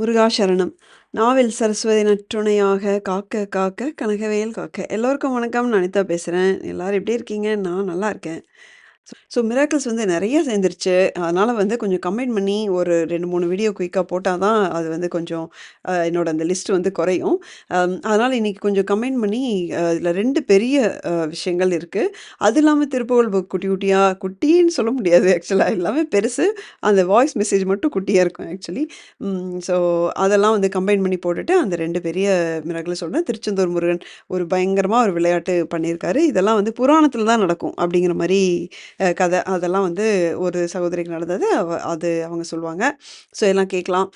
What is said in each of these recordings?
முருகாசரணம். நாவல் சரஸ்வதி நற்றுணையாக காக்க காக்க கனகவேல் காக்க. எல்லோருக்கும் வணக்கம் நான் அனிதா பேசுகிறேன் எல்லாரும் எப்படி இருக்கீங்க? நான் நல்லா இருக்கேன். ஸோ மிராக்கிள்ஸ் வந்து நிறைய சேர்ந்துருச்சு. அதனால் வந்து கொஞ்சம் கம்பைன் பண்ணி ஒரு ரெண்டு மூணு வீடியோ குயிக்காக போட்டால் தான் அது வந்து கொஞ்சம் என்னோட அந்த லிஸ்ட் வந்து குறையும். அதனால் இன்றைக்கி கொஞ்சம் கமெண்ட் பண்ணி இதில் ரெண்டு பெரிய விஷயங்கள் இருக்குது அது இல்லாமல் திருப்புகழ் புக் குட்டி குட்டியாக குட்டின்னு சொல்ல முடியாது. ஆக்சுவலாக எல்லாமே பெருசு. அந்த வாய்ஸ் மெசேஜ் மட்டும் குட்டியாக இருக்கும் ஆக்சுவலி. ஸோ அதெல்லாம் வந்து கம்பைன் பண்ணி போட்டுட்டு அந்த ரெண்டு பெரிய மிராக்கிள் சொல்கிறேன் திருச்செந்தூர் முருகன் ஒரு பயங்கரமாக ஒரு விளையாட்டு பண்ணியிருக்காரு. இதெல்லாம் வந்து புராணத்தில் தான் நடக்கும் அப்படிங்கிற மாதிரி கதை அதெல்லாம் வந்து ஒரு சகோதரிக்கு நடந்தது. அவ அது அவங்க சொல்லுவாங்க. ஸோ எல்லாம் கேட்கலாம்.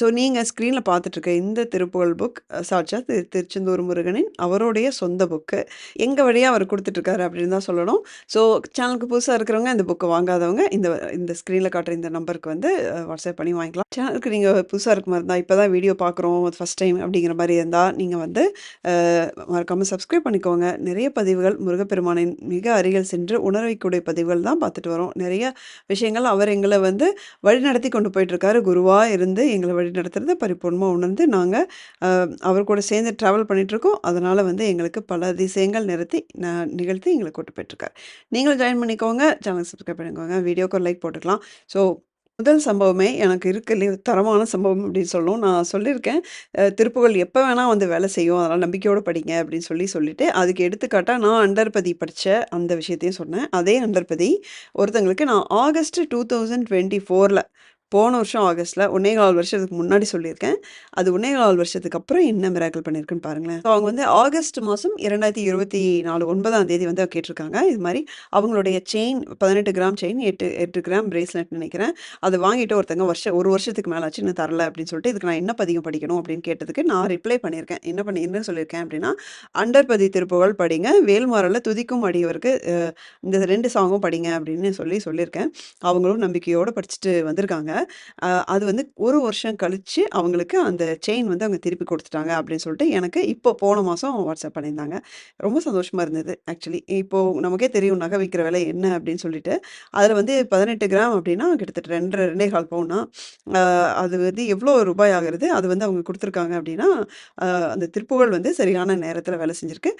ஸோ நீங்கள் ஸ்க்ரீனில் பார்த்துட்ருக்க இந்த திருப்புகழ் புக் சாட்சா திரு திருச்செந்தூர் முருகனின் அவருடைய சொந்த புக்கு எங்கள் வழியாக அவர் கொடுத்துட்ருக்காரு அப்படின்னு தான் சொல்லணும். ஸோ சேனலுக்கு புதுசாக இருக்கிறவங்க இந்த புக்கை வாங்காதவங்க இந்த இந்த ஸ்க்ரீனில் காட்டுற இந்த நம்பருக்கு வந்து வாட்ஸ்அப் பண்ணி வாங்கிக்கலாம். சேனலுக்கு நீங்கள் புதுசாக இருக்க மாதிரி இருந்தால் இப்போ தான் வீடியோ பார்க்குறோம் ஃபஸ்ட் டைம் அப்படிங்கிற மாதிரி இருந்தால் நீங்கள் வந்து மறக்காமல் சப்ஸ்கிரைப் பண்ணிக்கோங்க. நிறைய பதிவுகள் முருகப்பெருமானின் மிக அருகில் சென்று உணர்வைக்கூடிய அவருடைய பதிவுகள் தான் பார்த்துட்டு வரோம். நிறைய விஷயங்கள் அவர் எங்களை வந்து வழிநடத்தி கொண்டு போயிட்டுருக்காரு. குருவாக இருந்து எங்களை வழி நடத்துறத பரிபூர்ணமாக உணர்ந்து நாங்கள் அவர் கூட சேர்ந்து ட்ராவல் பண்ணிகிட்ருக்கோம் அதனால் வந்து எங்களுக்கு பல அதிசயங்கள் நிறுத்தி நான் நிகழ்த்தி எங்களை கூட்டு போயிட்டுருக்காரு. நீங்களும் ஜாயின் பண்ணிக்கோங்க. சேனல் சப்ஸ்கிரைப் பண்ணிக்கோங்க. வீடியோக்கு ஒரு லைக் போட்டுக்கலாம். ஸோ முதல் சம்பவமே எனக்கு இருக்கலையே தரமான சம்பவம் அப்படின்னு சொல்லணும் நான் சொல்லியிருக்கேன். அஹ், திருப்புகழ் எப்போ வேணால் வந்து வேலை செய்யும். அதனால் நம்பிக்கையோடு படிங்க அப்படின்னு சொல்லி சொல்லிட்டு அதுக்கு எடுத்துக்காட்டாக நான் அண்டர்பதி படித்த அந்த விஷயத்தையும் சொன்னேன். அதே அண்டர்பதி ஒருத்தங்களுக்கு நான் ஆகஸ்ட் டூ தௌசண்ட் டுவெண்ட்டி ஃபோரில் போன வருஷம் ஆகஸ்ட்டில் ஒன்னே கால் வருஷத்துக்கு முன்னாடி சொல்லியிருக்கேன். அது ஒன்னே கால் வருஷத்துக்கு அப்புறம் என்ன மிராக்கள் பண்ணியிருக்குன்னு பாருங்களேன். அவங்க வந்து ஆகஸ்ட் மாதம் இரண்டாயிரத்தி இருபத்தி நாலு ஒன்பதாம் தேதி வந்து கேட்டிருக்காங்க. இது மாதிரி அவங்களுடைய செயின் பதினெட்டு கிராம் செயின் எட்டு எட்டு கிராம் பிரேஸ்லெட் நினைக்கிறேன். அதை வாங்கிட்டு ஒருத்தங்க வருஷம் ஒரு வருஷத்துக்கு மேலே ஆச்சு இன்னும் தரல அப்படின்னு சொல்லிட்டு இதுக்கு நான் என்ன பதிகம் படிக்கணும் அப்படின்னு கேட்டதுக்கு நான் ரிப்ளை பண்ணியிருக்கேன். என்ன பண்ணி என்ன சொல்லியிருக்கேன் அப்படின்னா அண்டர்பதி திருப்புகழ் படிங்க. வேல்மாரில் துதிக்கும் அடியவருக்கு இந்த ரெண்டு சாங்கும் படிங்க அப்படின்னு சொல்லி சொல்லியிருக்கேன். அவங்களும் நம்பிக்கையோடு படிச்சுட்டு வந்திருக்காங்க. அது வந்து ஒரு வருஷம் கழிச்சு அவங்களுக்கு அந்த செயின் வந்து அவங்க திருப்பி கொடுத்துட்டாங்க அப்படின்னு சொல்லிட்டு எனக்கு இப்போ போன மாதம் வாட்ஸ்அப் பண்ணியிருந்தாங்க. ரொம்ப சந்தோஷமாக இருந்தது ஆக்சுவலி இப்போது நமக்கே தெரியும் நகை விற்கிற விலை என்ன அப்படின்னு சொல்லிட்டு. அதில் வந்து பதினெட்டு கிராம் அப்படின்னா கிட்டத்தட்ட ரெண்டரை ரெண்டே கால் பவுனா அது வந்து எவ்வளோ ரூபாய் ஆகிறது? அது வந்து அவங்க கொடுத்துருக்காங்க அப்படின்னா அந்த திருப்புகழ் வந்து சரியான நேரத்தில் வேலை செஞ்சுருக்கு.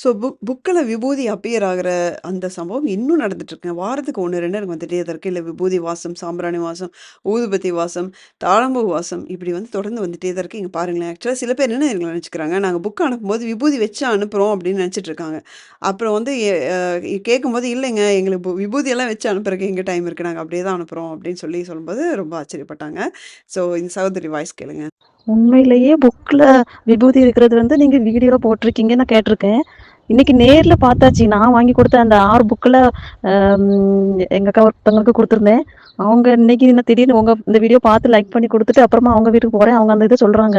ஸோ புக் புக்கில் விபூதி அப்பியர் ஆகிற அந்த சம்பவம் இன்னும் நடந்துட்டு இருக்கேன் வாரத்துக்கு ஒன்று ரெண்டு எனக்கு வந்துட்டே தான் இருக்கு. இல்லை விபூதி வாசம் சாம்பிராணி வாசம் ஊதுபத்தி வாசம் தாழம்பூ வாசம் இப்படி வந்து தொடர்ந்து வந்துட்டே தான் இருக்கு. இங்கே பாருங்களேன் ஆக்சுவலாக சில பேர் என்ன எங்களை நினச்சிக்கிறாங்க நாங்கள் புக் அனுப்பும்போது விபூதி வச்சு அனுப்புகிறோம் அப்படின்னு நினச்சிட்டு இருக்காங்க. அப்புறம் வந்து கேட்கும்போது இல்லைங்க எங்களுக்கு விபூதியெல்லாம் வச்சு அனுப்புறதுக்கு எங்கே டைம் இருக்குது நாங்கள் அப்படியே தான் அனுப்புகிறோம் அப்படின்னு சொல்லி சொல்லும்போது ரொம்ப ஆச்சரியப்பட்டாங்க. ஸோ இந்த சகோதரி வாய்ஸ் கேளுங்க. உண்மையிலேயே புக்கில் விபூதி இருக்கிறது வந்து நீங்கள் வீடியோல போட்டிருக்கீங்க நான் கேட்டிருக்கேன். இன்னைக்கு நேர்ல பார்த்தாச்சு. நான் வாங்கி கொடுத்த அந்த ஆறு புக்ல எங்க அக்கா ஒருத்தவங்களுக்கு கொடுத்துருந்தேன். அவங்க இன்னைக்கு என்ன திடீர்னு உங்க இந்த வீடியோ பார்த்து லைக் பண்ணி கொடுத்துட்டு அப்புறமா அவங்க வீட்டுக்கு போறேன். அவங்க அந்த இதை சொல்றாங்க.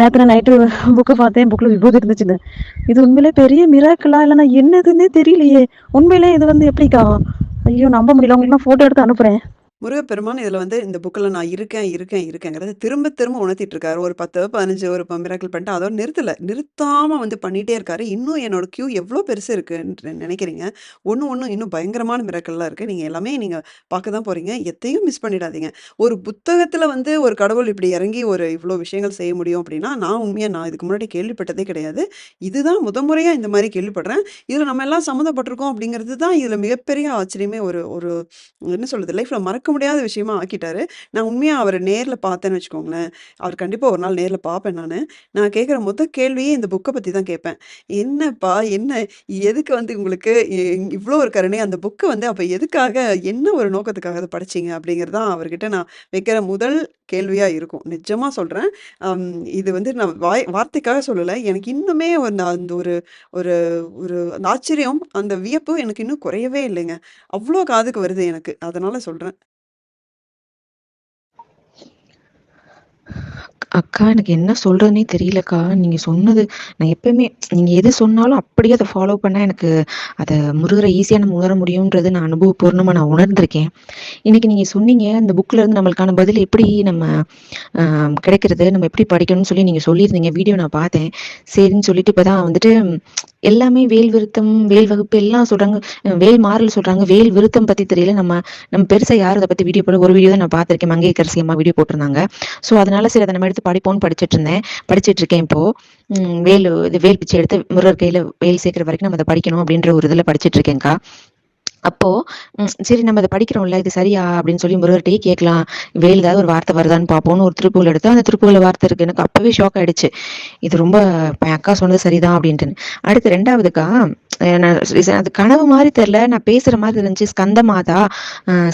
நேற்று நைட்டு புக்கை பார்த்தேன். புக்கில் விபூதி இருந்துச்சுன்னு. இது உண்மையிலே பெரிய மிராக்கிளா இல்லைன்னா என்னதுன்னே தெரியலையே. உண்மையிலே இது வந்து எப்படிக்கா? ஐயோ நம்ப முடியல. உங்களுக்கு நான் ஃபோட்டோ எடுத்து அனுப்புறேன். முருகப்பெருமான் இதில் வந்து இந்த புக்கில் நான் இருக்கேன் இருக்கேன் இருக்கேங்கிறத திரும்ப திரும்ப உணர்த்திட்டு இருக்காரு ஒரு பத்து பதினஞ்சு ஒரு மிராக்கிள் பண்ணிட்டு அதோட நிறுத்தலை. நிறுத்தாமல் வந்து பண்ணிகிட்டே இருக்காரு. இன்னும் என்னோட கியூ எவ்வளோ பெருசு இருக்குன்னு நினைக்கிறீங்க? ஒன்று ஒன்று இன்னும் பயங்கரமான மிராக்கள்லாம் இருக்குது நீங்கள் எல்லாமே நீங்கள் பார்க்க தான் போகிறீங்க எத்தையும் மிஸ் பண்ணிடாதீங்க. ஒரு புத்தகத்தில் வந்து ஒரு கடவுள் இப்படி இறங்கி ஒரு இவ்வளோ விஷயங்கள் செய்ய முடியும் அப்படின்னா நான் உண்மையாக நான் இதுக்கு முன்னாடி கேள்விப்பட்டதே கிடையாது. இதுதான் முத முறையாக இந்த மாதிரி கேள்விப்படுறேன். இதில் நம்ம எல்லாம் சம்மந்தப்பட்டிருக்கோம் அப்படிங்கிறது தான் இதில் மிகப்பெரிய ஆச்சரியமே ஒரு ஒரு என்ன சொல்கிறது லைஃப்பில் மறக்க முடியாத விஷயமா ஆக்கிட்டாரு. நான் உண்மையாக அவரை நேரில் பார்த்தேன்னு வச்சுக்கோங்களேன். அவர் கண்டிப்பாக ஒரு நாள் நேரில் பார்ப்பேன் நான். நான் கேட்குற மொத்த கேள்வியே இந்த புக்கை பற்றி தான் கேட்பேன். என்னப்பா என்ன? எதுக்கு வந்து உங்களுக்கு இ- இவ்வளோ ஒரு கருணை அந்த புக்கை வந்து அப்போ எதுக்காக என்ன ஒரு நோக்கத்துக்காக அதை படிச்சீங்க? அப்படிங்கிறது தான் அவர்கிட்ட நான் வைக்கிற முதல் கேள்வியாக இருக்கும். நிஜமாக சொல்கிறேன் இது வந்து நான் வாய் வார்த்தைக்காக சொல்லலை. எனக்கு இன்னுமே ஒரு அந்த ஒரு ஒரு ஒரு அந்த ஆச்சரியம் அந்த வியப்பு எனக்கு இன்னும் குறையவே இல்லைங்க. அவ்வளோ காதுக்கு வருது எனக்கு. அதனால் சொல்கிறேன் அக்கா எனக்கு என்ன சொல்றதுனே தெரியலக்கா. நீங்க சொன்னது நான் எப்பயுமே நீங்க எது சொன்னாலும் அப்படியே அதை ஃபாலோ பண்ணா எனக்கு அதை முருகரை ஈஸியா நம்ம உணர முடியும்ன்றது நான் அனுபவபூர்வமா நான் உணர்ந்திருக்கேன். இன்னைக்கு நீங்க சொன்னீங்க இந்த புக்ல இருந்து நம்மளுக்கான பதில் எப்படி நம்ம கிடைக்கிறது நம்ம எப்படி படிக்கணும்னு சொல்லி நீங்க சொல்லியிருந்தீங்க. வீடியோ நான் பார்த்தேன். சரின்னு சொல்லிட்டு இப்பதான் வந்துட்டு எல்லாமே வேல் விருத்தம் வேல் வகுப்பு எல்லாம் சொல்றாங்க. வேல் மாறல் சொல்றாங்க. வேல் விருத்தம் பத்தி தெரியல. நம்ம நம்ம பெருசா யாரும் அதை பத்தி வீடியோ போட ஒரு வீடியோ தான் நான் பார்த்திருக்கேன். மங்கையரசி அம்மா வீடியோ போட்டிருந்தாங்க. ஸோ அதனால சரி அதை நம்ம எடுத்து படிப்போம்னு படிச்சிட்டு இருந்தேன். படிச்சிட்டு இருக்கேன் இப்போ. வேல் இது வேல் பிச்சை எடுத்து முருகர் கையில வேல் சேர்க்கிற வரைக்கும் நம்ம அதை படிக்கணும் அப்படின்ற ஒரு இதுல படிச்சிட்டு இருக்கேன்க்கா. அப்போ சரி நம்ம அதை படிக்கிறோம்ல இது சரியா? அப்படின்னு சொல்லி முருகர்கிட்டயே கேட்கலாம். வேல் ஏதாவது ஒரு வார்த்தை வருதான்னு பார்ப்போம்னு ஒரு திருப்புகள் எடுத்து அந்த திருப்புகள் வார்த்தை இருக்கு. எனக்கு அப்பவே ஷாக் ஆயிடுச்சு. இது ரொம்ப என் அக்கா சொன்னது சரிதான் அப்படின்ட்டு அடுத்து ரெண்டாவதுக்கா அது கனவு மாதிரி தெரியல. நான் பேசுற மாதிரி இருந்துச்சு ஸ்கந்த மாதா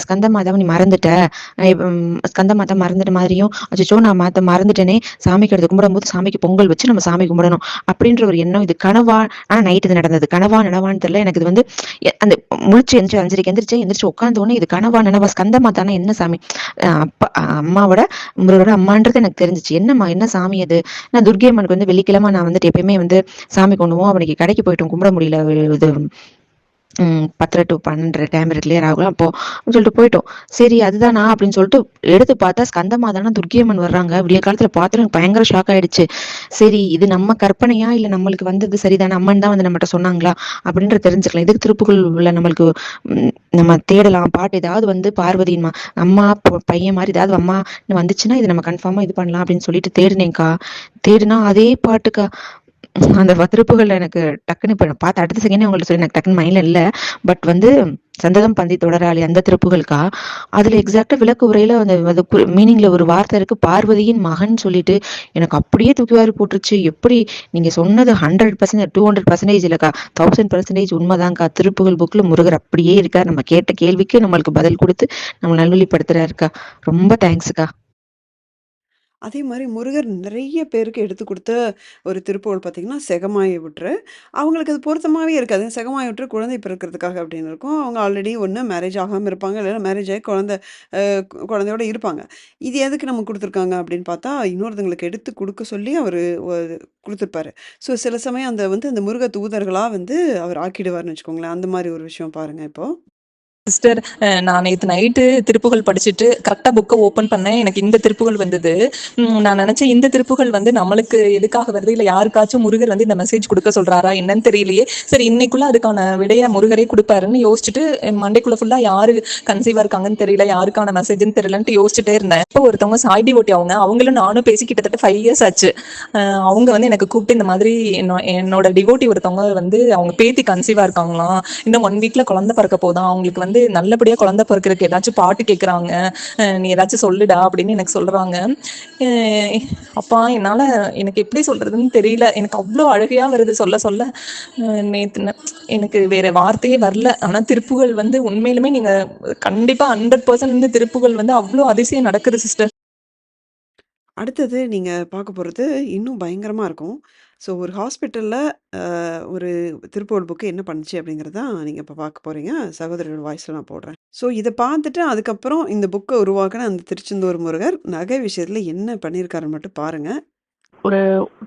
ஸ்கந்த நீ மறந்துட்ட. அஹ் ஸ்கந்த மாதா மறந்துட்ட மாதிரியும் அச்சோ நான் மாத்த மறந்துட்டேனே. சாமிக்கு எடுத்து கும்பிடும்போது சாமிக்கு பொங்கல் வச்சு நம்ம சாமி கும்பிடணும். அப்படின்ற ஒரு எண்ணம் இது கனவா ஆனா நைட் இது நடந்தது. கனவா நனவான்னு தெரியல. எனக்கு இது வந்து அந்த முழிச்சு எந்திரிச்சு அஞ்சரைக்கு எந்திரிச்சு எந்திரிச்சு உட்காந்த உடனே இது கனவா நனவா ஸ்கந்த மாதானா என்ன சாமி? அஹ் அப்பா அம்மாவோட முருகோட அம்மான்றது எனக்கு தெரிஞ்சுச்சு. என்னம்மா என்ன சாமி அது? நான் துர்க்கை அம்மனுக்கு வந்து வெள்ளிக்கிழமை நான் வந்துட்டு எப்பயுமே வந்து சாமி கொண்டுவோம். அவனுக்கு கடைக்கு போயிட்டோம் கும்பிட முடியல. இது பத்தரை டு பன்னெண்டு டைம் கிளியர் ஆகும் அப்போ அப்படின்னு சொல்லிட்டு போயிட்டோம். சரி அதுதானா? அப்படின்னு சொல்லிட்டு எடுத்து பார்த்தா ஸ்கந்தமா தானே துர்க்கியம்மன் வர்றாங்க. விடிய காலத்துல பார்த்துட்டு எனக்கு பயங்கர ஷாக் ஆயிடுச்சு. சரி இது நம்ம கற்பனையா? இல்ல நம்மளுக்கு வந்தது சரிதானே? அம்மன் தான் வந்து நம்மகிட்ட சொன்னாங்களா? அப்படின்ற தெரிஞ்சுக்கலாம். இதுக்கு திருப்புகள் உள்ள நம்மளுக்கு நம்ம தேடலாம்? பாட்டு ஏதாவது வந்து பார்வதிமா அம்மா பையன் மாதிரி ஏதாவது அம்மா வந்துச்சுன்னா இது நம்ம கன்ஃபார்மா இது பண்ணலாம் அப்படின்னு சொல்லிட்டு தேடினேங்க்கா தேடினா அதே பாட்டுக்கா. அந்த வத்திருப்புகள் எனக்கு டக்குன்னு இப்ப பார்த்து அடுத்த செகண்டே உங்கள்ட்ட சொல்லி எனக்கு டக்குன்னு மைண்ட்ல இல்ல. பட் வந்து சந்ததம் பந்தி தொடராளி அந்த திருப்புகளுக்கா அதுல எக்ஸாக்டா விளக்கு உரையில அந்த மீனிங்ல ஒரு வார்த்தை இருக்கு பார்வதியின் மகன் சொல்லிட்டு எனக்கு அப்படியே தூக்கிவாரி போட்டுருச்சு. எப்படி நீங்க சொன்னது hundred percent two hundred percentage இல்லக்கா தௌசண்ட் பர்சன்டேஜ் உண்மைதான்க்கா. திருப்புகள் புக்ல முருகர் அப்படியே இருக்கா நம்ம கேட்ட கேள்விக்கு நம்மளுக்கு பதில் கொடுத்து நம்ம நல்வழிப்படுத்துறாருக்கா. ரொம்ப தேங்க்ஸ்க்கா அதே மாதிரி முருகர் நிறைய பேருக்கு எடுத்து கொடுத்த ஒரு திருப்புகழ் பார்த்திங்கன்னா செகமாயை விட்டுரு." அவங்களுக்கு அது பொருத்தமாகவே இருக்காது. செகமாயை விட்டுரு குழந்தை பிறக்கிறதுக்காக" அப்படின்னு இருக்கும். அவங்க ஆல்ரெடி ஒன்று மேரேஜ் ஆகாமல் இருப்பாங்க. இல்லைன்னா மேரேஜ் ஆகி குழந்தை குழந்தையோட இருப்பாங்க. இது எதுக்கு நம்ம கொடுத்துருக்காங்க அப்படின்னு பார்த்தா, இன்னொருத்தங்களுக்கு எடுத்து கொடுக்க சொல்லி அவர் கொடுத்துருப்பாரு ஸோ சில சமயம் அந்த வந்து அந்த முருக தூதர்களாக வந்து அவர் ஆக்கிடுவார்னு வச்சுக்கோங்களேன். அந்த மாதிரி ஒரு விஷயம் பாருங்கள் இப்போது சிஸ்டர் நான் நேற்று நைட்டு திருப்புகள் படிச்சுட்டு கரெக்டாக புக்கை ஓப்பன் பண்ணேன். எனக்கு இந்த திருப்புகள் வந்தது. நான் நினைச்சேன் இந்த திருப்புகள் வந்து நம்மளுக்கு எதுக்காக வருது? இல்லை யாருக்காச்சும் முருகர் வந்து இந்த மெசேஜ் கொடுக்க சொல்றாரா? என்னன்னு தெரியலையே. சரி இன்னைக்குள்ள அதுக்கான விடைய முருகரே கொடுப்பாருன்னு யோசிச்சுட்டு என் மண்டைக்குள்ள ஃபுல்லாக யாரு கன்சீவாக இருக்காங்கன்னு தெரியல யாருக்கான மெசேஜ்னு தெரியலன்ட்டு யோசிச்சுட்டே இருந்தேன். இப்போ ஒருத்தவங்க சாய்டி ஓட்டி அவங்க அவங்களும் நானும் பேசி கிட்டத்தட்ட ஃபைவ் இயர்ஸ் ஆச்சு. அவங்க வந்து எனக்கு கூப்பிட்டு இந்த மாதிரி என்னோ- என்னோட டிவோட்டி ஒருத்தவங்க வந்து அவங்க பேத்தி கன்சீவாக இருக்காங்களாம். இன்னும் ஒன் வீக்ல குழந்தை பிறக்க போதான் அவங்களுக்கு வந்து நல்லபடியா குழந்தை பிறக்கிறதுக்கு ஏதாச்சும் பாட்டு கேட்குறாங்க நீ ஏதாச்சும் சொல்லுடா அப்படின்னு எனக்கு சொல்றாங்க. அப்பா என்னால எனக்கு எப்படி சொல்றதுன்னு தெரியல. எனக்கு அவ்வளோ அழகையா வருது சொல்ல சொல்ல. நேத்து எனக்கு வேற வார்த்தையே வரல. ஆனா திருப்புகள் வந்து உண்மையிலுமே நீங்க கண்டிப்பா ஹண்ட்ரட் பர்சன்ட் வந்து திருப்புகள் வந்து அவ்வளோ அதிசயம் நடக்குது சிஸ்டர் அடுத்தது நீங்க பார்க்க போறது இன்னும் பயங்கரமா இருக்கும். ஸோ ஒரு ஹாஸ்பிட்டலில் ஒரு திருப்புகழ் புக்கு என்ன பண்ணுச்சு அப்படிங்கிறத நீங்கள் இப்போ பார்க்க போகிறீங்க சகோதரியோட வாய்ஸில் நான் போடுறேன். ஸோ இதை பார்த்துட்டு அதுக்கப்புறம் இந்த புக்கை உருவாக்குன அந்த திருச்செந்தூர் முருகர் நகை விஷயத்தில் என்ன பண்ணியிருக்காருன்னு மட்டும் பாருங்கள் ஒரு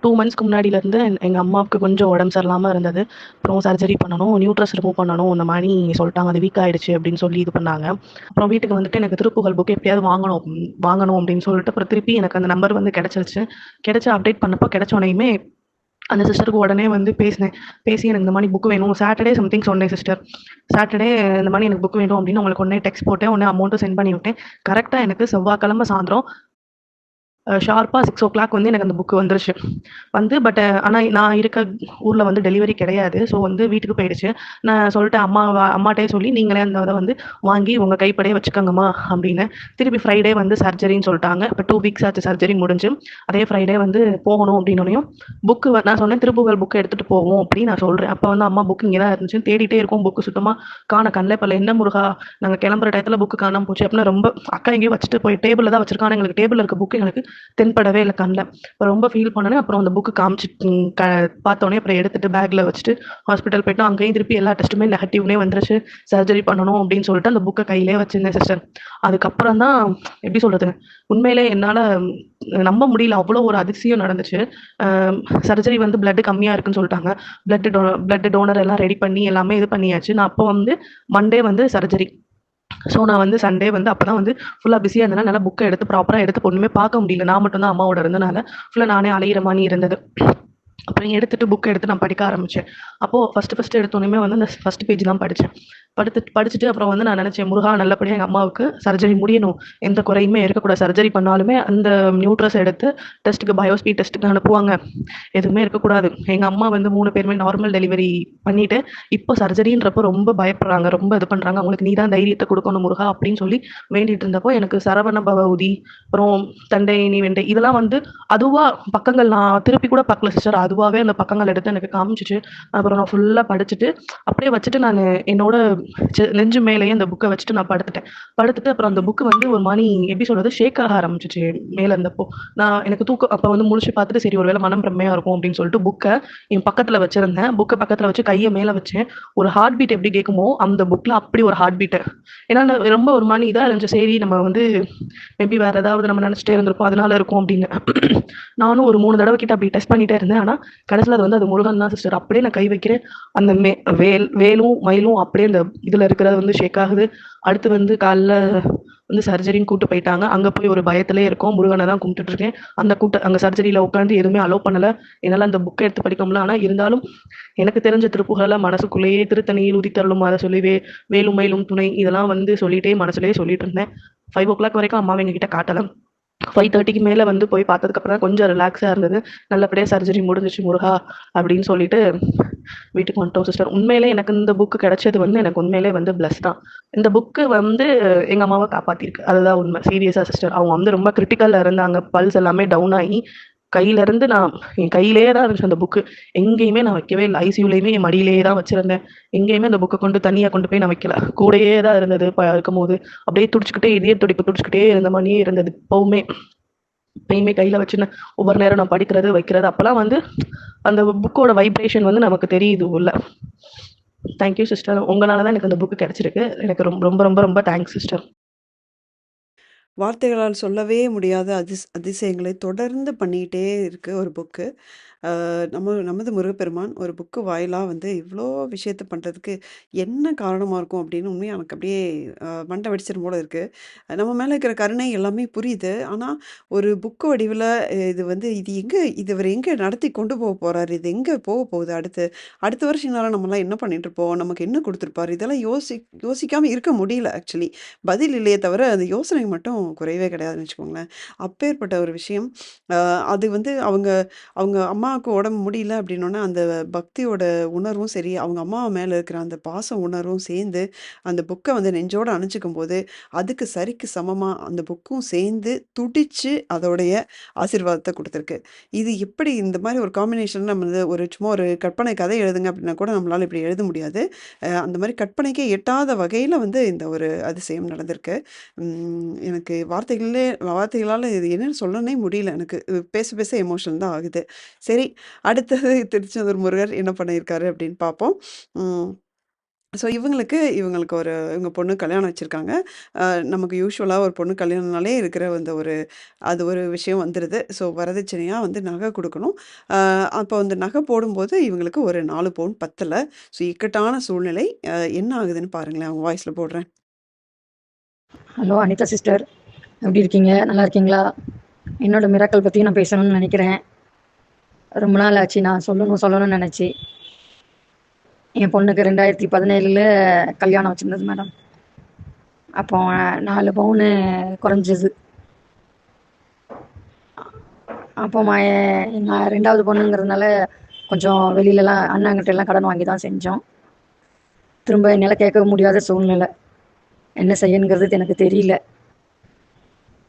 டூ மந்த்ஸ்க்கு முன்னாடிலேருந்து எங்க அம்மாவுக்கு கொஞ்சம் உடம்பு சரியில்லாம இருந்தது. அப்புறம் சர்ஜரி பண்ணணும், நியூட்ரஸ் ரிமூவ் பண்ணணும் இந்த மாதிரி சொல்லிட்டாங்க அது வீக் ஆயிடுச்சு அப்படின்னு சொல்லி இது பண்ணாங்க. அப்புறம் வீட்டுக்கு வந்துட்டு எனக்கு திருப்புகழ் புக் எப்படியாவது வாங்கணும் வாங்கணும் அப்படின்னு சொல்லிட்டு அப்புறம் திருப்பி எனக்கு அந்த நம்பர் வந்து கிடைச்சிருச்சு. கிடைச்ச அப்டேட் பண்ணப்போ கிடைச்ச உடனேயுமே அந்த சிஸ்டருக்கு உடனே வந்து பேசினேன். பேசி எனக்கு இந்த மாதிரி புக் வேணும். சாட்டர்டே சம்திங் சொன்னேன் சிஸ்டர். சாட்டர்டே இந்த மாதிரி எனக்கு புக் வேணும் அப்படின்னு உங்களுக்கு உடனே டெக்ஸ்ட் போட்டேன். உடனே அமௌண்ட்டும் சென்ட் பண்ணி விட்டேன். கரெக்டாக எனக்கு செவ்வாய்க்கிழமை சாயந்தரம் ஷார்ப்பாக சிக்ஸ் ஓ கிளாக் வந்து எனக்கு அந்த புக் வந்துருச்சு. வந்து பட் ஆனால் நான் இருக்க ஊரில் வந்து டெலிவரி கிடையாது. ஸோ வந்து வீட்டுக்கு போயிடுச்சு. நான் சொல்லிட்டு அம்மா அம்மாட்டே சொல்லி நீங்களே அந்த அதை வந்து வாங்கி உங்கள் கைப்படையே வச்சுக்கோங்கம்மா அப்படின்னு. திருப்பி ஃப்ரைடே வந்து சர்ஜரின்னு சொல்லிட்டாங்க இப்போ டூ வீக்ஸ் ஆச்சு சர்ஜரி முடிஞ்சு. அதே ஃப்ரைடே வந்து போகணும் அப்படின்னோடையும் புக்கு நான் சொன்னேன் திருப்புகழ் புக் எடுத்துகிட்டு போவோம் அப்படின்னு நான் சொல்கிறேன் அப்போ வந்து அம்மா புக்கு இங்கே தான் இருந்துச்சு தேடிட்டே இருக்கும் புக்கு சுத்தமாக காண கண்ணில் இப்போ என்ன முருகா நாங்கள் கிளம்புற டயத்தில் புக்கு காணாம போச்சு அப்படின்னா ரொம்ப அக்கா எங்கேயும் வச்சுட்டு போய் டேபிளில் தான் வச்சிருக்கா. எங்களுக்கு டேபிளில் இருக்க புக்கு எங்களுக்கு தென்படவே இல்லை கண்ணில் அப்ப ரொம்ப ஃபீல் பண்ணனே அப்புறம் அந்த புக்கு காமிச்சு க பார்த்தோனே அப்புறம் எடுத்துட்டு பேக்ல வச்சுட்டு ஹாஸ்பிட்டல் போயிட்டோம். அங்கேயும் திருப்பி எல்லா டெஸ்ட்டுமே நெகட்டிவ்னே வந்துருச்சு. சர்ஜரி பண்ணணும் அப்படின்னு சொல்லிட்டு அந்த புக்கை கையிலேயே வச்சிருந்தேன் சிஸ்டர். அதுக்கப்புறம் தான் எப்படி சொல்றது? உண்மையிலே என்னால நம்ப முடியல. அவ்வளோ ஒரு அதிசயம் நடந்துச்சு. சர்ஜரி வந்து பிளட் கம்மியா இருக்குன்னு சொல்லிட்டாங்க பிளட் டோ பிளட் டோனர் எல்லாம் ரெடி பண்ணி எல்லாமே இது பண்ணியாச்சு. நான் அப்போ வந்து மண்டே வந்து சர்ஜரி. ஸோ நான் வந்து சண்டே வந்து அப்போ தான் வந்து ஃபுல்லாக பிஸியாக இருந்தனால நல்லா புக்கை எடுத்து ப்ராப்பராக எடுத்து ஒண்ணுமே பார்க்க முடியல. நான் மட்டும் தான் அம்மாவோட இருந்தனால ஃபுல்லாக நானே அலையிற மாதிரி இருந்தது. அப்புறம் எடுத்துட்டு புக் எடுத்து நான் படிக்க ஆரம்பிச்சேன். அப்போது ஃபஸ்ட்டு ஃபஸ்ட்டு எடுத்தோன்னே வந்து அந்த ஃபஸ்ட் பேஜ் தான் படித்தேன் படுத்து படிச்சுட்டு அப்புறம் வந்து நான் நினச்சேன் முருகா நல்லபடியாக எங்கள் அம்மாவுக்கு சர்ஜரி முடியணும். எந்த குறையுமே இருக்கக்கூடாது. சர்ஜரி பண்ணாலுமே அந்த நியூட்ரஸ் எடுத்து டெஸ்ட்டுக்கு பயோஸ்பி டெஸ்ட்டுக்கு அனுப்புவாங்க. எதுவுமே இருக்கக்கூடாது. எங்கள் அம்மா வந்து மூணு பேருமே நார்மல் டெலிவரி பண்ணிட்டு இப்போ சர்ஜரின்றப்போ ரொம்ப பயப்படுறாங்க. ரொம்ப இது பண்ணுறாங்க அவங்களுக்கு நீ தான் தைரியத்தை கொடுக்கணும் முருகா அப்படின்னு சொல்லி வேண்டிட்டு இருந்தப்போ எனக்கு சரவண பவதி அப்புறம் தண்டை நீ வெண்டை இதெல்லாம் வந்து அதுவாக பக்கங்கள் நான் திருப்பி கூட பார்க்கல சிஸ்டர் அதுவாகவே அந்த பக்கங்கள் எடுத்து எனக்கு காமிச்சிச்சு. அப்புறம் நான் ஃபுல்லாக படிச்சுட்டு அப்படியே வச்சுட்டு நான் என்னோட செ- நெஞ்சு மேலேயே அந்த புக்கை வச்சுட்டு நான் படுத்துட்டேன். படுத்துட்டு அப்புறம் அந்த புக்கு வந்து ஒரு மாதிரி எப்படி சொல்றது ஷேக் ஆக ஆரம்பிச்சிச்சு மேலே இருந்தப்போ. நான் எனக்கு தூக்கம் அப்போ வந்து முழிச்சு பார்த்துட்டு சரி ஒருவேளை மனம் பிரம்மையாக இருக்கும் அப்படின்னு சொல்லிட்டு புக்கை என் பக்கத்தில் வச்சிருந்தேன். புக்கை பக்கத்தில் வச்சு கையை மேலே வச்சேன் ஒரு ஹார்ட் பீட் எப்படி கேட்குமோ அந்த புக்கில் அப்படி ஒரு ஹார்ட் பீட்டு ஏன்னா ரொம்ப ஒரு மாதிரி இதாக இருந்துச்சு. சரி நம்ம வந்து மேபி வேற ஏதாவது நம்ம நினச்சிட்டே இருந்திருப்போம் அதனால இருக்கும் அப்படின்னு. நானும் ஒரு மூணு தடவை கிட்ட அப்படி டெஸ்ட் பண்ணிட்டே இருந்தேன். ஆனால் கடைசியில் அது வந்து அது முருகன் தான் சிஸ்டர் அப்படியே நான் கை வைக்கிறேன். அந்த மே வேல் வேலும் மயிலும் அப்படியே அந்த இதில் இருக்கிறது வந்து ஷேக் ஆகுது. அடுத்து வந்து காலைல வந்து சர்ஜரின்னு கூட்டு போயிட்டாங்க. அங்கே போய் ஒரு பயத்திலே இருக்கோம். முருகனை தான் கும்பிட்டுட்டு இருக்கேன். அந்த கூட்ட அங்கே சர்ஜரியில் உட்காந்து எதுவுமே அலோவ் பண்ணலை. என்னால் அந்த புக்கை எடுத்து படிக்க முடியல. ஆனால் இருந்தாலும் எனக்கு தெரிஞ்ச திருப்புகளை மனசுக்குள்ளேயே திருத்தணியில் உதித்தருளும் அதை சொல்லி வே வேலும் மயிலும் துணை இதெல்லாம் வந்து சொல்லிட்டே மனசுலேயே சொல்லிட்டு இருந்தேன். ஃபைவ் ஓ கிளாக் வரைக்கும் அம்மாவை எங்ககிட்ட காட்டலை. ஃபைவ் தேர்ட்டிக்கு மேலே வந்து போய் பார்த்ததுக்கப்புறம் தான் கொஞ்சம் ரிலாக்ஸாக இருந்தது. நல்லபடியாக சர்ஜரி முடிஞ்சிச்சு முருகா அப்படின்னு சொல்லிட்டு வீட்டுக்கு வந்துட்டோம் சிஸ்டர் உண்மையிலே எனக்கு இந்த புக்கு கிடைச்சது வந்து எனக்கு உண்மையிலே வந்து பிளஸ் தான். இந்த புக்கு வந்து எங்கள் அம்மாவை காப்பாற்றிருக்கு அதுதான் உண்மை. சீரியஸாக சிஸ்டர் அவங்க வந்து ரொம்ப கிரிட்டிக்கலில் இருந்தாங்க. பல்ஸ் எல்லாமே டவுன் ஆகி கையில இருந்து நான் என் கையிலேயே தான் இருந்துச்சு அந்த புக்கு எங்கேயுமே நான் வைக்கவே இல்லை. ஐசியூலையுமே என் மடியிலேயே தான் வச்சிருந்தேன். எங்கேயுமே அந்த புக்கை கொண்டு தனியாக கொண்டு போய் நான் வைக்கல. கூடயே தான் இருந்தது ப- இருக்கும்போது. அப்படியே துடிச்சுக்கிட்டே இதய துடிப்பு துடிச்சுக்கிட்டே இருந்த மாதிரியே இருந்தது இப்பவுமே. எப்பயுமே கையில் வச்சுன்னு ஒவ்வொரு நேரம் நான் படிக்கிறது வைக்கிறது. அப்போல்லாம் வந்து அந்த புக்கோட வைப்ரேஷன் வந்து நமக்கு தெரியுது உள்ள. தேங்க்யூ சிஸ்டர் உங்களால தான் எனக்கு அந்த புக்கு கிடைச்சிருக்கு. எனக்கு ரொம்ப ரொம்ப ரொம்ப ரொம்ப தேங்க்ஸ் சிஸ்டர் வார்த்தைகளால் சொல்லவே முடியாத அதிஸ் அதிசயங்களை தொடர்ந்து பண்ணிக்கிட்டே இருக்குது ஒரு புக்கு. நம்ம நமது முருகப்பெருமான் ஒரு புக்கு வாயிலாக வந்து இவ்வளோ விஷயத்தை பண்ணுறதுக்கு என்ன காரணமாக இருக்கும் அப்படின்னு உண்மையாக எனக்கு அப்படியே மண்டை வடிச்சிடும் போல இருக்குது நம்ம மேலே இருக்கிற கருணை எல்லாமே புரியுது. ஆனால் ஒரு புக்கு வடிவில் இது வந்து இது எங்கே இது இவர் எங்கே நடத்தி கொண்டு போக போகிறார் இது எங்கே போக போகுது அடுத்து? அடுத்த வருஷம் இந்நேரம் நம்மலாம் என்ன பண்ணிட்டுருப்போம்? நமக்கு என்ன கொடுத்துருப்பாரு இதெல்லாம் யோசி யோசிக்காமல் இருக்க முடியல ஆக்சுவலி. பதில் இல்லையே தவிர, அந்த யோசனை மட்டும் குறையவே கிடையாதுன்னு வச்சுக்கோங்களேன். அப்பேற்பட்ட ஒரு விஷயம். அது வந்து அவங்க அவங்க அம்மா அம்மாவுக்கு உடம்பு முடியல அப்படின்னோடனே அந்த பக்தியோட உணர்வும் சரி, அவங்க அம்மா மேலே இருக்கிற அந்த பாச உணர்வும் சேர்ந்து, அந்த புக்கை வந்து நெஞ்சோட அணைச்சுக்கும்போது, அதுக்கு சரிக்கு சமமாக அந்த புக்கும் சேர்ந்து துடிச்சு அதோடைய ஆசீர்வாதத்தை கொடுத்துருக்கு இது எப்படி இந்த மாதிரி ஒரு காம்பினேஷன் நம்ம வந்து ஒரு சும்மா ஒரு கற்பனை கதை எழுதுங்க அப்படின்னா கூட நம்மளால் இப்படி எழுத முடியாது. அந்த மாதிரி கற்பனைக்கே எட்டாத வகையில் வந்து இந்த ஒரு அதிசயம் நடந்திருக்கு. எனக்கு வார்த்தைகளே வார்த்தைகளால் இது என்னென்னு சொல்லனே முடியல எனக்கு. பேச பேச எமோஷனல் தான் ஆகுது. சரி, அடுத்தது திருச்செந்தூர் முருகர் என்ன பண்ணியிருக்காரு அப்படின்னு பார்ப்போம். ஸோ இவங்களுக்கு இவங்களுக்கு ஒரு இவங்க பொண்ணு கல்யாணம் வச்சிருக்காங்க. நமக்கு யூஸ்வலாக ஒரு பொண்ணு கல்யாணம்னாலே இருக்கிற அந்த ஒரு அது ஒரு விஷயம் வந்துடுது ஸோ வரதட்சணையாக வந்து நகை கொடுக்கணும் அப்போ அந்த நகை போடும்போது இவங்களுக்கு ஒரு நாலு பவுன் பத்தல. ஸோ இக்கட்டான சூழ்நிலை. என்ன ஆகுதுன்னு பாருங்களேன். அவங்க வாய்ஸ்ல போடுறேன். ஹலோ அனிதா சிஸ்டர் எப்படி இருக்கீங்க நல்லா இருக்கீங்களா என்னோட மிராக்கள் பற்றி நான் பேசணும்னு நினைக்கிறேன் ரொம்ப நாள் ஆச்சு. நான் சொல்லணும் சொல்லணும்னு நினச்சி. என் பொண்ணுக்கு ரெண்டாயிரத்தி பதினேழில் கல்யாணம் வச்சுருந்தது மேடம் அப்போ நாலு பவுனு குறைஞ்சது. அப்போ நான் ரெண்டாவது பொண்ணுங்கிறதுனால கொஞ்சம் வெளியிலலாம் அண்ணாங்கிட்ட எல்லாம் கடன் வாங்கி தான் செஞ்சோம். திரும்ப என்னால் கேட்க முடியாத சூழ்நிலை. என்ன செய்யணுங்கிறது எனக்கு தெரியல.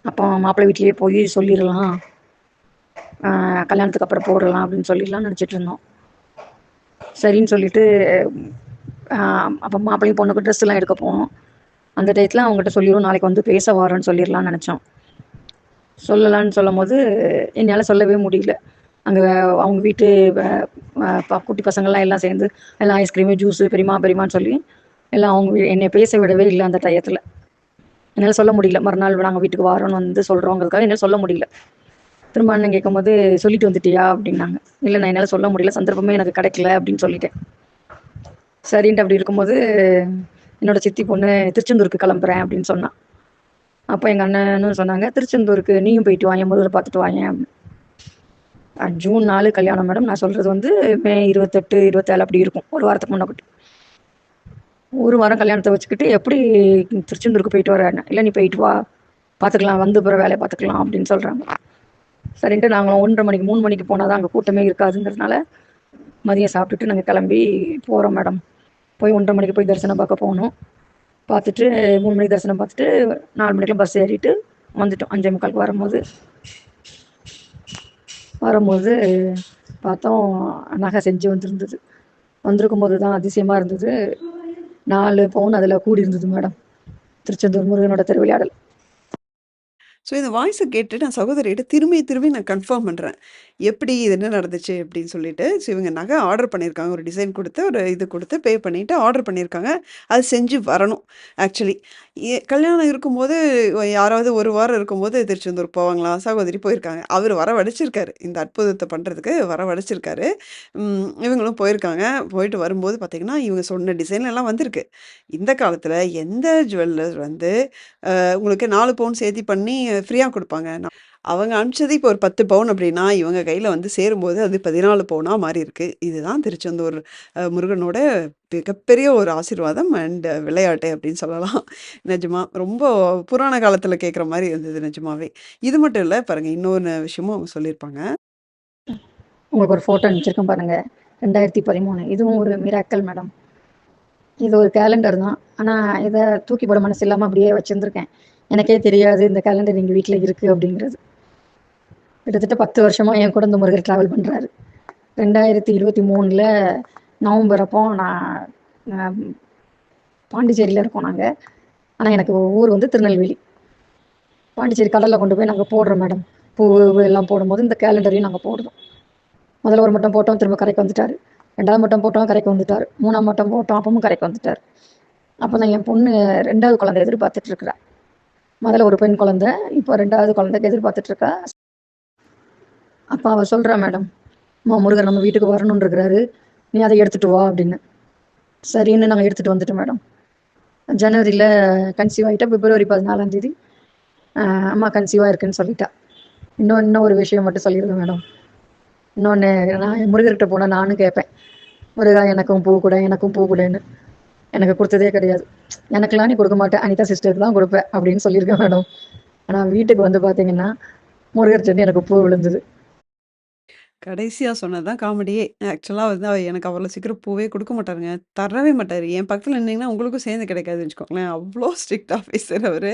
அப்போ மாப்பிள்ளை வீட்லேயே போய் சொல்லிடலாம். கல்யாணத்துக்கு அப்புறம் போடலாம் அப்படின்னு சொல்லிடலாம் நினச்சிட்டு இருந்தோம். சரின்னு சொல்லிட்டு அப்போ மாப்பிள்ளையும் பொண்ணுக்கு ட்ரெஸ் எல்லாம் எடுக்க போனோம். அந்த டயத்தில் அவங்ககிட்ட சொல்லிடுவோம் நாளைக்கு வந்து பேச வரோன்னு சொல்லிடலாம்னு நினச்சோம். சொல்லலான்னு சொல்லும் போது என்னால் சொல்லவே முடியல. அங்கே அவங்க வீட்டு குட்டி பசங்கள்லாம் எல்லாம் சேர்ந்து எல்லாம் ஐஸ்கிரீமு ஜூஸு பெரியமா பெரியமான்னு சொல்லி எல்லாம் அவங்க வீ- என்னை பேச விடவே இல்லை அந்த டயத்தில். என்னால் சொல்ல முடியல. மறுநாள் நாங்கள் வீட்டுக்கு வரோன்னு வந்து சொல்கிறோங்கிறதுக்காக என்னால் சொல்ல முடியல. திரும்ப அண்ணன் கேட்கும்போது சொல்லிட்டு வந்துட்டியா அப்படின்னாங்க. இல்லை நான் என்னால் சொல்ல முடியல சந்தர்ப்பமே எனக்கு கிடைக்கல அப்படின்னு சொல்லிட்டேன். சரின்ட்டு அப்படி இருக்கும்போது என்னோட சித்தி பொண்ணு திருச்செந்தூருக்கு கிளம்புறேன் அப்படின்னு சொன்னான் அப்போ எங்கள் அண்ணனும் சொன்னாங்க திருச்செந்தூருக்கு நீயும் போயிட்டு வாங்க முதல்ல பார்த்துட்டு வாங்க ஜூன் நாலு கல்யாணம் மேடம். நான் சொல்கிறது வந்து மே இருபத்தெட்டு இருபத்தேழு அப்படி இருக்கும். ஒரு வாரத்துக்கு முன்னாடி ஒரு வாரம் கல்யாணத்தை வச்சுக்கிட்டு எப்படி திருச்செந்தூருக்கு போயிட்டு வர இல்லை நீ போயிட்டு வா பார்த்துக்கலாம் வந்து பிற வேலையை பார்த்துக்கலாம் அப்படின்னு சொல்கிறாங்க சரின்ட்டு நாங்கள் ஒன்றரை மணிக்கு மூணு மணிக்கு போனால் தான் அங்கே கூட்டமே இருக்காதுங்கிறதுனால மதியம் சாப்பிட்டுட்டு நாங்கள் கிளம்பி போகிறோம் மேடம். போய் ஒன்றரை மணிக்கு போய் தரிசனம் பார்க்க போகணும். பார்த்துட்டு மூணு மணிக்கு தரிசனம் பார்த்துட்டு நாலு மணிக்கெலாம் பஸ் ஏறிட்டு வந்துட்டோம். அஞ்சே முக்காலுக்கு வரும்போது. வரும்போது பார்த்தோம் நகை செஞ்சு வந்திருந்தது. வந்திருக்கும் போது தான் அதிசயமாக இருந்தது. நாலு பவுன் அதில் கூடி இருந்தது மேடம். திருச்செந்தூர் முருகனோட திருவிளையாடல். ஸோ இந்த வாய்ஸை கேட்டு நான் சகோதரிகிட்ட திரும்பி திரும்பி நான் கன்ஃபார்ம் பண்ணுறேன் எப்படி இது என்ன நடந்துச்சு அப்படின்னு சொல்லிட்டு. ஸோ இவங்க நகை ஆர்டர் பண்ணியிருக்காங்க. ஒரு டிசைன் கொடுத்து ஒரு இது கொடுத்து பே பண்ணிவிட்டு ஆர்டர் பண்ணியிருக்காங்க. அது செஞ்சு வரணும் ஆக்சுவலி கல்யாணம் இருக்கும்போது யாராவது ஒரு வாரம் இருக்கும்போது திருச்செந்தூர் போவாங்களா? சகோதரி போயிருக்காங்க. அவர் வரவழைச்சிருக்காரு. இந்த அற்புதத்தை பண்ணுறதுக்கு வரவழைச்சிருக்காரு. இவங்களும் போயிருக்காங்க. போயிட்டு வரும்போது பார்த்திங்கன்னா இவங்க சொன்ன டிசைன் எல்லாம் வந்திருக்கு. இந்த காலத்தில் எந்த ஜுவல்லர் வந்து உங்களுக்கு நாலு பவுன் சேர்த்தி பண்ணி ஃப்ரீயாக கொடுப்பாங்க. நான் அவங்க அனுப்பிச்சது இப்போ ஒரு பத்து பவுன் அப்படின்னா இவங்க கையில் வந்து சேரும்போது அது பதினாலு பவுனாக மாறி இருக்கு. இதுதான் திருச்செந்தூர் முருகனோட மிகப்பெரிய ஒரு ஆசீர்வாதம் அண்ட் விளையாட்டு அப்படின்னு சொல்லலாம். நிஜமா ரொம்ப புராண காலத்தில் கேட்குற மாதிரி இருந்தது நிஜமாவே. இது மட்டும் இல்லை பாருங்க இன்னொரு விஷயமும் அவங்க சொல்லியிருப்பாங்க. உங்களுக்கு ஒரு ஃபோட்டோ அனுப்பிச்சிருக்கேன் பாருங்க. ரெண்டாயிரத்தி பதிமூணு. இதுவும் ஒரு மிராக்கல் மேடம் இது ஒரு கேலண்டர் தான். ஆனால் இதை தூக்கி போட மனசு இல்லாமல் அப்படியே வச்சுருந்துருக்கேன். எனக்கே தெரியாது இந்த கேலண்டர் எங்கள் வீட்டில் இருக்குது அப்படிங்கிறது. கிட்டத்தட்ட பத்து வருஷமாக என் கூட இந்த முருகர் ட்ராவல் பண்ணுறாரு ரெண்டாயிரத்தி இருபத்தி மூணில் நவம்பர் அப்போ நான் பாண்டிச்சேரியில் இருக்கோம் நாங்கள் ஆனால் எனக்கு ஊர் வந்து திருநெல்வேலி. பாண்டிச்சேரி கடலில் கொண்டு போய் நாங்கள் போடுறோம் மேடம். பூ எல்லாம் போடும்போது இந்த கேலண்டரையும் நாங்கள் போடுறோம். முதல்ல ஒரு மட்டம் போட்டோம் திரும்ப கரைக்கு வந்துட்டார். ரெண்டாவது மட்டம் போட்டோம் கரைக்கு வந்துட்டார். மூணாம் மட்டம் போட்டோம் அப்பவும் கரைக்கு வந்துட்டார். அப்போ தான் என் பொண்ணு ரெண்டாவது குழந்தை எதிர்பார்த்துட்டு இருக்கிறா. முதல்ல ஒரு பெண் குழந்தை இப்போ ரெண்டாவது குழந்தைக்கு எதிர்பார்த்துட்டு இருக்கா அப்போ அவ சொல்றா மேடம் அம்மா முருகர் நம்ம வீட்டுக்கு வரணும்னு இருக்கிறாரு. நீ அதை எடுத்துட்டு வா அப்படின்னு. சரின்னு நாங்கள் எடுத்துட்டு வந்துட்டோம் மேடம். ஜனவரியில் கன்சீவ் ஆகிட்டா பிப்ரவரி பதினாலாம் தேதி ஆஹ் அம்மா கன்சீவாக இருக்குன்னு சொல்லிட்டா. இன்னும் இன்னும் ஒரு விஷயம் மட்டும் சொல்லிடுவேன் மேடம். இன்னொன்று நான் முருகர்கிட்ட போனால் நானும் கேட்பேன். முருகா எனக்கும் பூ கூட எனக்கும் பூ கூடன்னு. எனக்கு கொடுத்ததே கிடையாது. எனக்கெல்லாம் நீ கொடுக்க மாட்டேன் அனிதா சிஸ்டருக்கு தான் கொடுப்பேன் அப்படின்னு சொல்லியிருக்கேன் மேடம். ஆனால் வீட்டுக்கு வந்து பார்த்தீங்கன்னா முருகர் செடி எனக்கு பூ விழுந்தது. கடைசியாக சொன்னது தான் காமெடியே ஆக்சுவலாக வந்து அவர் எனக்கு அவ்வளோ சீக்கிரம் பூவே கொடுக்க மாட்டாருங்க. தரவே மாட்டார். என் பக்கத்தில் நின்னீங்கன்னா உங்களுக்கும் சேர்ந்து கிடைக்காதுன்னு வச்சுக்கோங்களேன். அவ்வளோ ஸ்ட்ரிக்ட் ஆஃபீஸர் அவர்.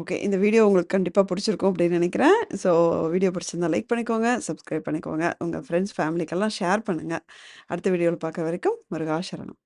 ஓகே இந்த வீடியோ உங்களுக்கு கண்டிப்பாக பிடிச்சிருக்கும் அப்படின்னு நினைக்கிறேன். ஸோ வீடியோ பிடிச்சிருந்தா லைக் பண்ணிக்கோங்க சப்ஸ்கிரைப் பண்ணிக்கோங்க. உங்கள் ஃப்ரெண்ட்ஸ் ஃபேமிலிக்கெல்லாம் ஷேர் பண்ணுங்கள் அடுத்த வீடியோவில் பார்க்குற வரைக்கும் முருகா சரணம்.